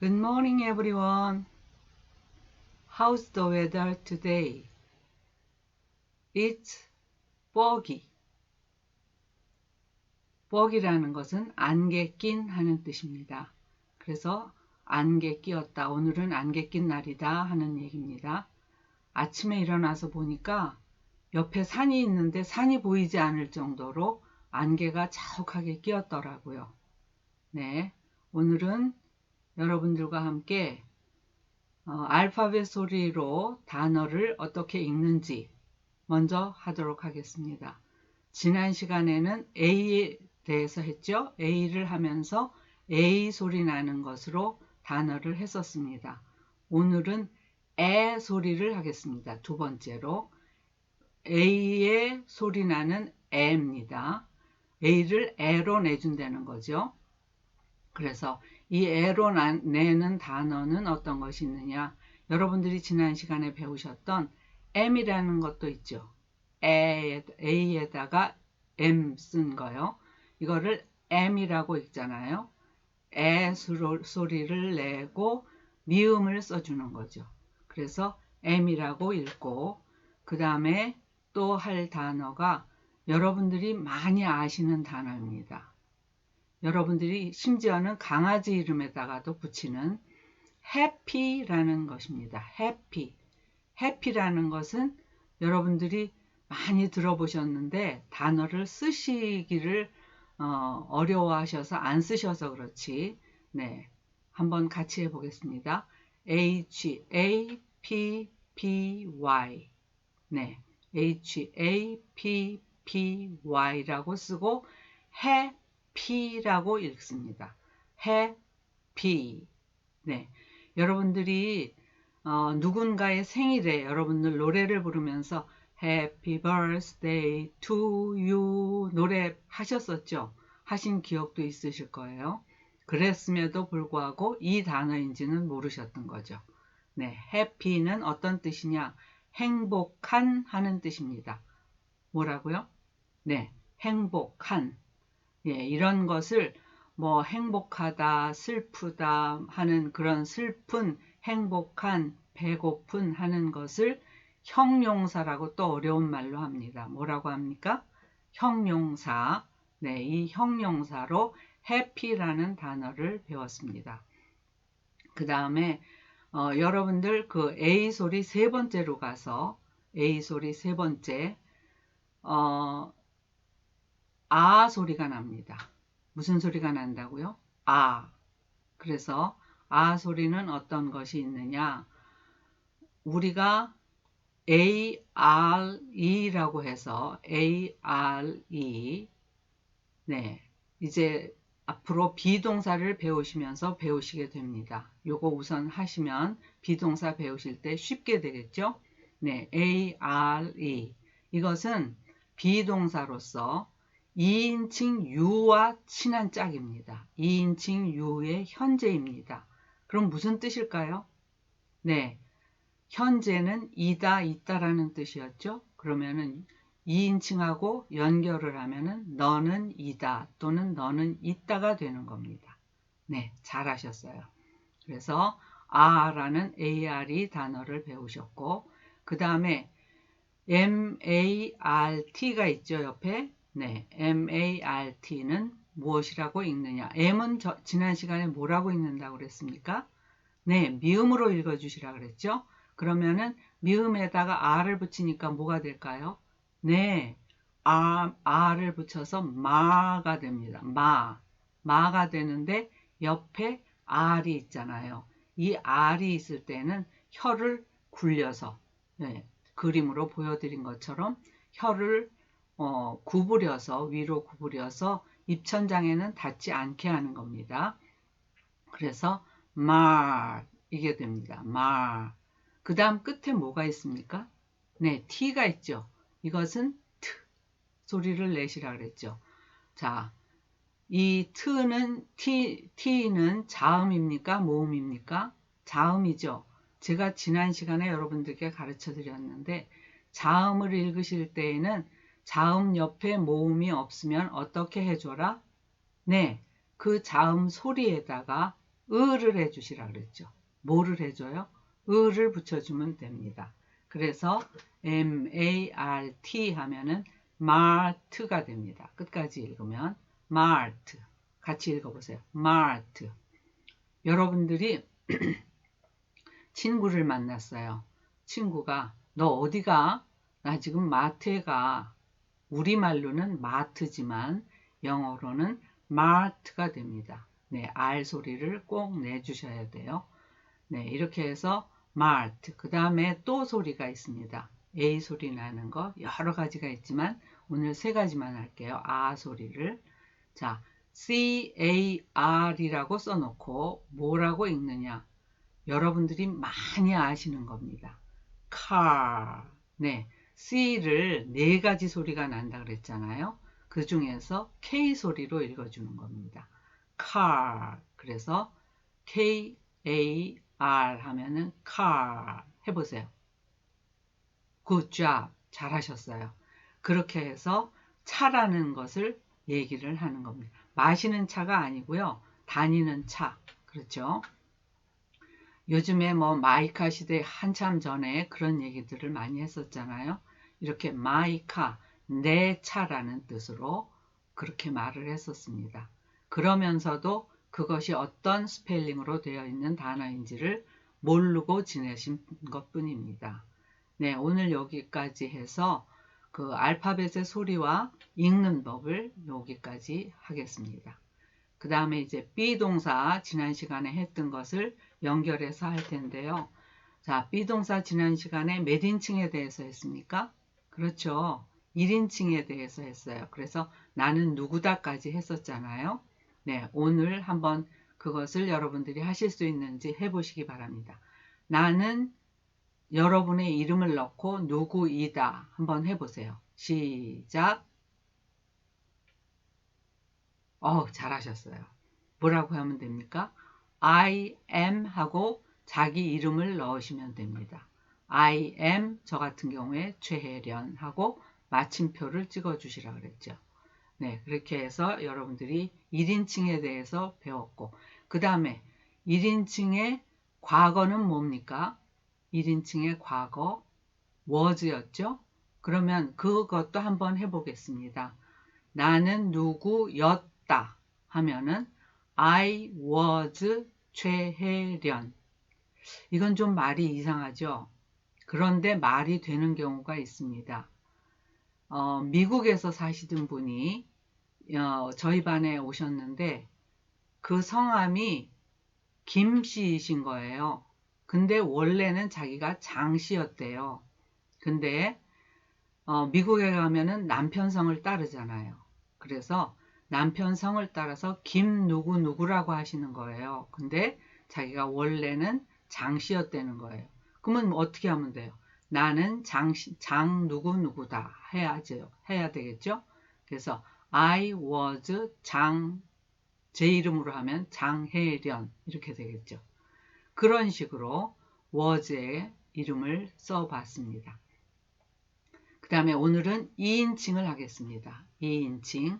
Good morning, everyone. How's the weather today? It's foggy. fog이라는 것은 안개 낀 하는 뜻입니다. 그래서 안개 끼었다. 오늘은 안개 낀 날이다 하는 얘기입니다. 아침에 일어나서 보니까 옆에 산이 있는데 산이 보이지 않을 정도로 안개가 자욱하게 끼었더라고요. 네. 오늘은 여러분들과 함께 어, 알파벳 소리로 단어를 어떻게 읽는지 먼저 하도록 하겠습니다. 지난 시간에는 A에 대해서 했죠. A를 하면서 A 소리 나는 것으로 단어를 했었습니다. 오늘은 에 소리를 하겠습니다. 두 번째로 A의 소리 나는 에입니다. A를 에로 내준다는 거죠. 그래서 이 에로 내는 단어는 어떤 것이 있느냐? 여러분들이 지난 시간에 배우셨던 M이라는 것도 있죠. A, A에다가 M 쓴 거요. 이거를 M이라고 읽잖아요. 에 소리를 내고 미음을 써주는 거죠. 그래서 M이라고 읽고 그 다음에 또 할 단어가 여러분들이 많이 아시는 단어입니다. 여러분들이 심지어는 강아지 이름에다가도 붙이는 해피라는 것입니다. 해피. 해피라는 것은 여러분들이 많이 들어보셨는데 단어를 쓰시기를 어, 려워하셔서안 쓰셔서 그렇지. 네. 한번 같이 해 보겠습니다. H A P P Y. 네. H A P P Y라고 쓰고 해 P라고 읽습니다. 해피. 네. 여러분들이 어, 누군가의 생일에 여러분들 노래를 부르면서 Happy Birthday to you 노래 하셨었죠? 하신 기억도 있으실 거예요. 그랬음에도 불구하고 이 단어인지는 모르셨던 거죠. 네, happy는 어떤 뜻이냐? 행복한 하는 뜻입니다. 뭐라고요? 네, 행복한. 예, 이런 것을 뭐 행복하다, 슬프다 하는 그런 슬픈, 행복한, 배고픈 하는 것을 형용사라고 또 어려운 말로 합니다. 뭐라고 합니까? 형용사. 네, 이 형용사로 happy라는 단어를 배웠습니다. 그 다음에 어, 여러분들 그 A 소리 세 번째로 가서 A 소리 세 번째 어, 아 소리가 납니다. 무슨 소리가 난다고요? 아. 그래서 아 소리는 어떤 것이 있느냐? 우리가 ARE라고 해서 ARE 네. 이제 앞으로 비동사를 배우시면서 배우시게 됩니다. 요거 우선 하시면 비동사 배우실 때 쉽게 되겠죠? 네. ARE 이것은 비동사로서 2인칭 유와 친한 짝입니다. 2인칭 유의 현재입니다. 그럼 무슨 뜻일까요? 네. 현재는 이다, 있다라는 뜻이었죠. 그러면은 2인칭하고 연결을 하면은 너는 이다 또는 너는 있다가 되는 겁니다. 네, 잘하셨어요. 그래서 a라는 AR이 단어를 배우셨고 그 다음에 MART가 있죠, 옆에. 네, MART는 무엇이라고 읽느냐? M은 저, 지난 시간에 뭐라고 읽는다고 그랬습니까? 네, 미음으로 읽어주시라 그랬죠? 그러면은 미음에다가 R을 붙이니까 뭐가 될까요? 네, R, R을 붙여서 마가 됩니다. 마, 마가 되는데 옆에 R이 있잖아요. 이 R이 있을 때는 혀를 굴려서 네, 그림으로 보여드린 것처럼 혀를 어, 구부려서 위로 구부려서 입천장에는 닿지 않게 하는 겁니다. 그래서 말 이게 됩니다. 말. 그 다음 끝에 뭐가 있습니까? 네, T가 있죠. 이것은 트 소리를 내시라 그랬죠. 자, 이 트는 T, T는 자음입니까? 모음입니까? 자음이죠. 제가 지난 시간에 여러분들께 가르쳐 드렸는데 자음을 읽으실 때에는 자음 옆에 모음이 없으면 어떻게 해줘라? 네, 그 자음 소리에다가 을을 해주시라 그랬죠. 뭐를 해줘요? 을을 붙여주면 됩니다. 그래서 M-A-R-T 하면은 mart가 됩니다. 끝까지 읽으면 mart 같이 읽어보세요. mart 여러분들이 친구를 만났어요. 친구가 너 어디가? 나 지금 마트에 가. 우리말로는 마트지만 영어로는 mart가 됩니다. 네, R 소리를 꼭 내주셔야 돼요. 네, 이렇게 해서 mart. 그 다음에 또 소리가 있습니다. A 소리 나는 거 여러 가지가 있지만 오늘 세 가지만 할게요. 아 소리를. 자, CAR이라고 써놓고 뭐라고 읽느냐? 여러분들이 많이 아시는 겁니다. car. 네. C를 네 가지 소리가 난다 그랬잖아요. 그 중에서 K 소리로 읽어주는 겁니다. car. 그래서 K A R 하면은 car 해보세요. good job. 잘하셨어요. 그렇게 해서 차라는 것을 얘기를 하는 겁니다. 마시는 차가 아니고요. 다니는 차. 그렇죠? 요즘에 뭐 마이카 시대 한참 전에 그런 얘기들을 많이 했었잖아요. 이렇게 마이카, 내 차라는 뜻으로 그렇게 말을 했었습니다. 그러면서도 그것이 어떤 스펠링으로 되어 있는 단어인지를 모르고 지내신 것 뿐입니다. 네, 오늘 여기까지 해서 그 알파벳의 소리와 읽는 법을 여기까지 하겠습니다. 그 다음에 이제 비동사 지난 시간에 했던 것을 연결해서 할 텐데요. 자, 비동사 지난 시간에 몇 인칭에 대해서 했습니까? 그렇죠. 1인칭에 대해서 했어요. 그래서 나는 누구다까지 했었잖아요. 네, 오늘 한번 그것을 여러분들이 하실 수 있는지 해보시기 바랍니다. 나는 여러분의 이름을 넣고 누구이다 한번 해보세요. 시작. 어, 잘하셨어요. 뭐라고 하면 됩니까? I am 하고 자기 이름을 넣으시면 됩니다. I am 저 같은 경우에 최혜련 하고 마침표를 찍어 주시라 그랬죠. 네, 그렇게 해서 여러분들이 1인칭에 대해서 배웠고 그 다음에 1인칭의 과거는 뭡니까? 1인칭의 과거 was였죠. 그러면 그것도 한번 해보겠습니다. 나는 누구였다 하면은 I was 최혜련. 이건 좀 말이 이상하죠. 그런데 말이 되는 경우가 있습니다. 어, 미국에서 사시던 분이 어, 저희 반에 오셨는데 그 성함이 김씨이신 거예요. 근데 원래는 자기가 장씨였대요. 근데 어, 미국에 가면은 남편 성을 따르잖아요. 그래서 남편 성을 따라서 김 누구 누구라고 하시는 거예요. 근데 자기가 원래는 장씨였다는 거예요. 그러면 어떻게 하면 돼요? 나는 장, 장 누구 누구다 해야죠. 해야 되겠죠? 그래서 I was 장, 제 이름으로 하면 장혜련 이렇게 되겠죠. 그런 식으로 was의 이름을 써봤습니다. 그 다음에 오늘은 2인칭을 하겠습니다. 2인칭.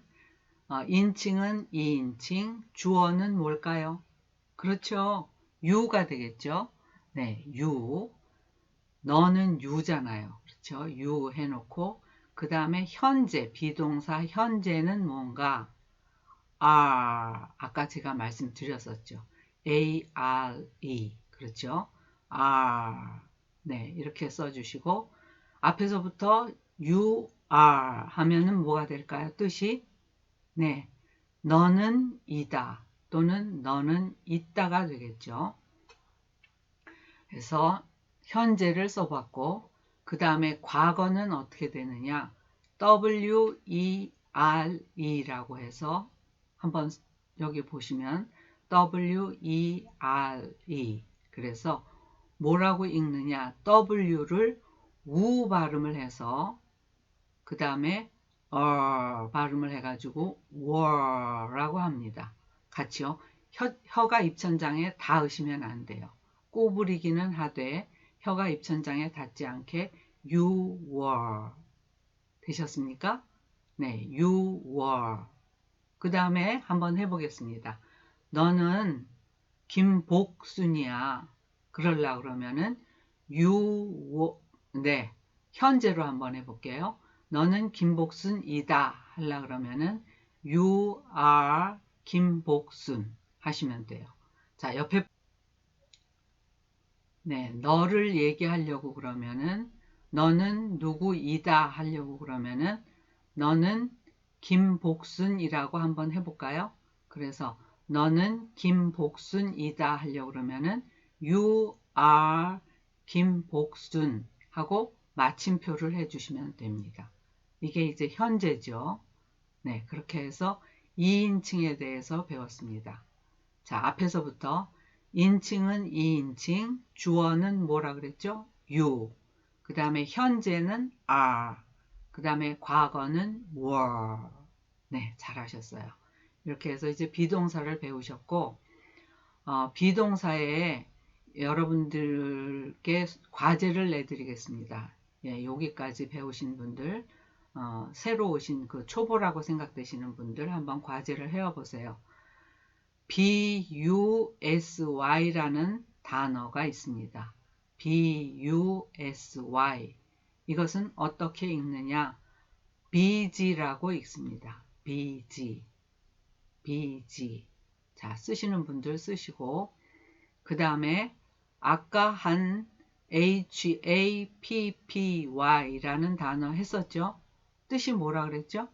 어, 인칭은 2인칭, 주어는 뭘까요? 그렇죠. 유가 되겠죠. 네, 유. 너는 유잖아요. 그렇죠. 유 해놓고 그 다음에 현재, 비동사 현재는 뭔가 are, 아까 제가 말씀드렸었죠. are, 그렇죠. are, 네, 이렇게 써주시고 앞에서부터 you are 하면은 뭐가 될까요? 뜻이 네, 너는 이다 또는 너는 있다가 되겠죠. 그래서 현재를 써봤고 그 다음에 과거는 어떻게 되느냐 W-E-R-E라고 해서 한번 여기 보시면 W-E-R-E 그래서 뭐라고 읽느냐 W를 우 발음을 해서 그 다음에 어 발음을 해가지고 월라고 합니다. 같이요. 혀, 혀가 입천장에 닿으시면 안 돼요. 꼬부리기는 하되 혀가 입천장에 닿지 않게 you were 되셨습니까? 네, you were 그 다음에 한번 해보겠습니다. 너는 김복순이야. 그럴라 그러면은 you 네 현재로 한번 해볼게요. 너는 김복순이다 하려 그러면은 you are 김복순 하시면 돼요. 자 옆에 네 너를 얘기하려고 그러면은 너는 누구이다 하려고 그러면은 너는 김복순이라고 한번 해볼까요? 그래서 너는 김복순이다 하려고 그러면은 you are 김복순 하고 마침표를 해주시면 됩니다. 이게 이제 현재죠. 네, 그렇게 해서 2인칭에 대해서 배웠습니다. 자, 앞에서부터 인칭은 2인칭, 주어는 뭐라 그랬죠? you. 그 다음에 현재는 are. 그 다음에 과거는 were. 네, 잘하셨어요. 이렇게 해서 이제 비동사를 배우셨고, 어, 비동사에 여러분들께 과제를 내드리겠습니다. 예, 여기까지 배우신 분들, 어, 새로 오신 그 초보라고 생각되시는 분들 한번 과제를 해보세요. Busy라는 단어가 있습니다. busy. 이것은 어떻게 읽느냐? bg라고 읽습니다. bg. bg. 자, 쓰시는 분들 쓰시고, 그 다음에 아까 한 happy라는 단어 했었죠? 뜻이 뭐라 그랬죠?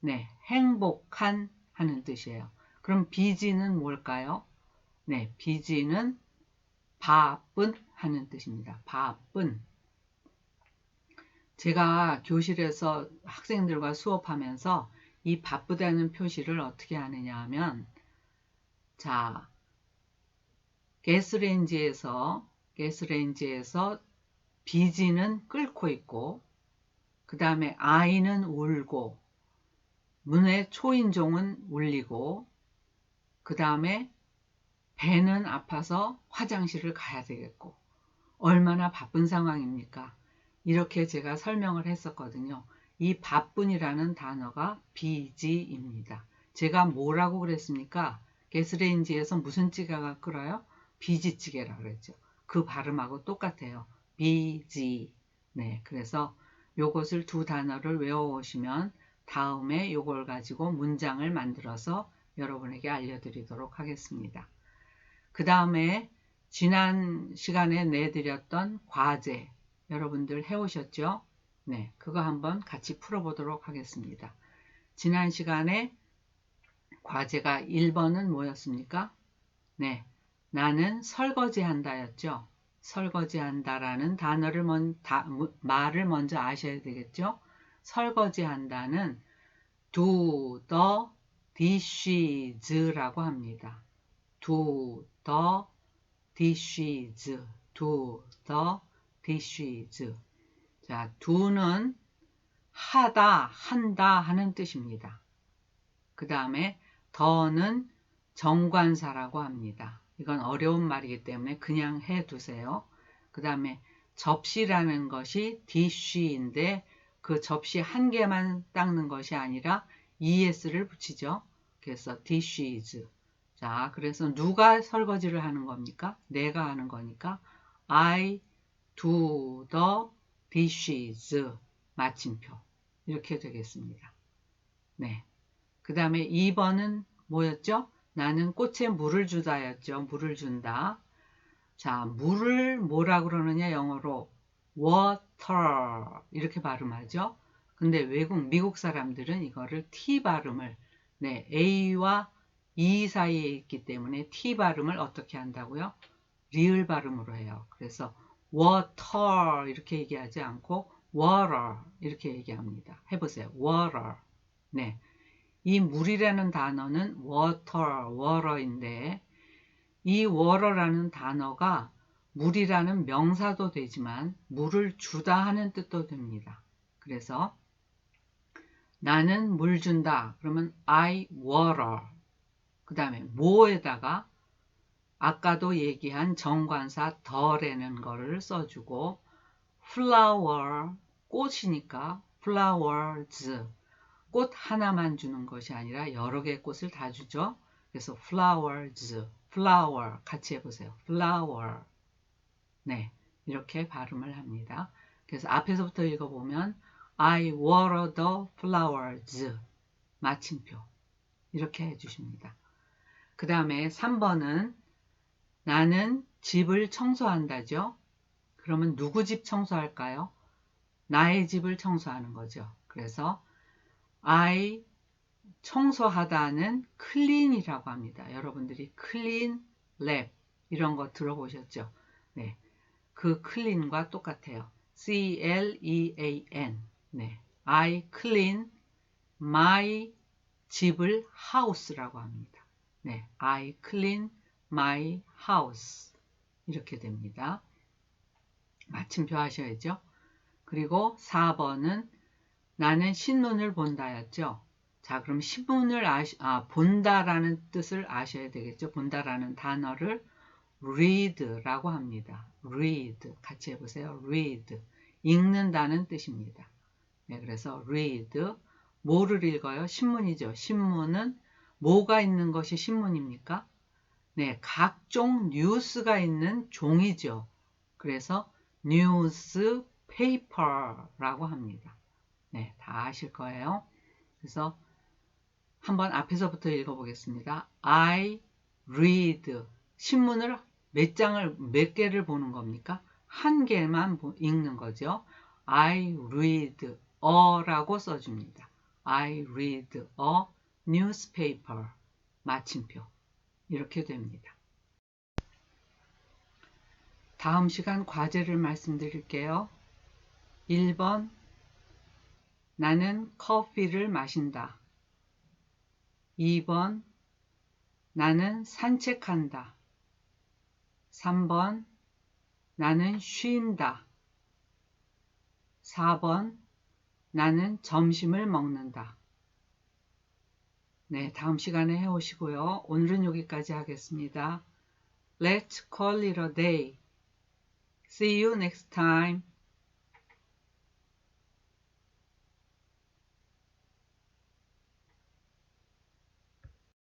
네, 행복한 하는 뜻이에요. 그럼 비지는 뭘까요? 네, 비지는 바쁜 하는 뜻입니다. 바쁜. 제가 교실에서 학생들과 수업하면서 이 바쁘다는 표시를 어떻게 하느냐 하면 자, 가스레인지에서 가스레인지에서 비지는 끓고 있고 그 다음에 아이는 울고 문의 초인종은 울리고 그 다음에 배는 아파서 화장실을 가야 되겠고 얼마나 바쁜 상황입니까? 이렇게 제가 설명을 했었거든요. 이 바쁜이라는 단어가 비지입니다. 제가 뭐라고 그랬습니까? 게스레인지에서 무슨 찌개가 끓어요? 비지찌개라 그랬죠. 그 발음하고 똑같아요. 비지. 네, 그래서 요것을 두 단어를 외워오시면 다음에 요걸 가지고 문장을 만들어서 여러분에게 알려드리도록 하겠습니다. 그 다음에 지난 시간에 내드렸던 과제 여러분들 해오셨죠? 네, 그거 한번 같이 풀어보도록 하겠습니다. 지난 시간에 과제가 1번은 뭐였습니까? 네, 나는 설거지 한다였죠. 설거지 한다라는 단어를 먼, 다, 말을 먼저 아셔야 되겠죠. 설거지 한다는 do the dishes라고 합니다. do the dishes, do the dishes. 자, do는 하다, 한다 하는 뜻입니다. 그 다음에 더는 정관사라고 합니다. 이건 어려운 말이기 때문에 그냥 해 두세요. 그 다음에 접시라는 것이 dish인데 그 접시 한 개만 닦는 것이 아니라 es를 붙이죠. 그래서 dishes. 자, 그래서 누가 설거지를 하는 겁니까? 내가 하는 거니까 I do the dishes. 마침표. 이렇게 되겠습니다. 네. 그 다음에 2번은 뭐였죠? 나는 꽃에 물을 주다였죠. 물을 준다. 자, 물을 뭐라 그러느냐 영어로 water 이렇게 발음하죠. 근데 외국 미국 사람들은 이거를 T 발음을 네, A와 E 사이에 있기 때문에 T 발음을 어떻게 한다고요? 리을 발음으로 해요. 그래서 water 이렇게 얘기하지 않고 water 이렇게 얘기합니다. 해보세요. water. 네. 이 물이라는 단어는 water, water인데 이 water라는 단어가 물이라는 명사도 되지만 물을 주다 하는 뜻도 됩니다. 그래서 나는 물 준다. 그러면 I water. 그 다음에 뭐에다가 아까도 얘기한 정관사 더라는 거를 써주고 flower 꽃이니까 flowers 꽃 하나만 주는 것이 아니라 여러 개의 꽃을 다 주죠. 그래서 flowers flower 같이 해보세요. flower. 네, 이렇게 발음을 합니다. 그래서 앞에서부터 읽어보면 I water the flowers. 마침표. 이렇게 해주십니다. 그 다음에 3번은 나는 집을 청소한다죠. 그러면 누구 집 청소할까요? 나의 집을 청소하는 거죠. 그래서 I 청소하다는 clean이라고 합니다. 여러분들이 clean lab 이런 거 들어보셨죠? 네. 그 clean과 똑같아요. C-L-E-A-N. 네. I clean my 집을 house라고 합니다. 네. I clean my house. 이렇게 됩니다. 마침표 하셔야죠. 그리고 4번은 나는 신문을 본다였죠. 자, 그럼 신문을 아시, 아, 본다라는 뜻을 아셔야 되겠죠. 본다라는 단어를 read라고 합니다. read. 같이 해보세요. read. 읽는다는 뜻입니다. 네, 그래서 read. 뭐를 읽어요? 신문이죠. 신문은 뭐가 있는 것이 신문입니까? 네, 각종 뉴스가 있는 종이죠. 그래서 newspaper라고 합니다. 네, 다 아실 거예요. 그래서 한번 앞에서부터 읽어보겠습니다. I read 신문을 몇 장을 몇 개를 보는 겁니까? 한 개만 읽는 거죠. I read a라고 써줍니다. I read a newspaper 마침표 이렇게 됩니다. 다음 시간 과제를 말씀드릴게요. 1번 나는 커피를 마신다. 2번 나는 산책한다. 3번 나는 쉰다. 4번 나는 점심을 먹는다. 네, 다음 시간에 해오시고요. 오늘은 여기까지 하겠습니다. Let's call it a day. See you next time.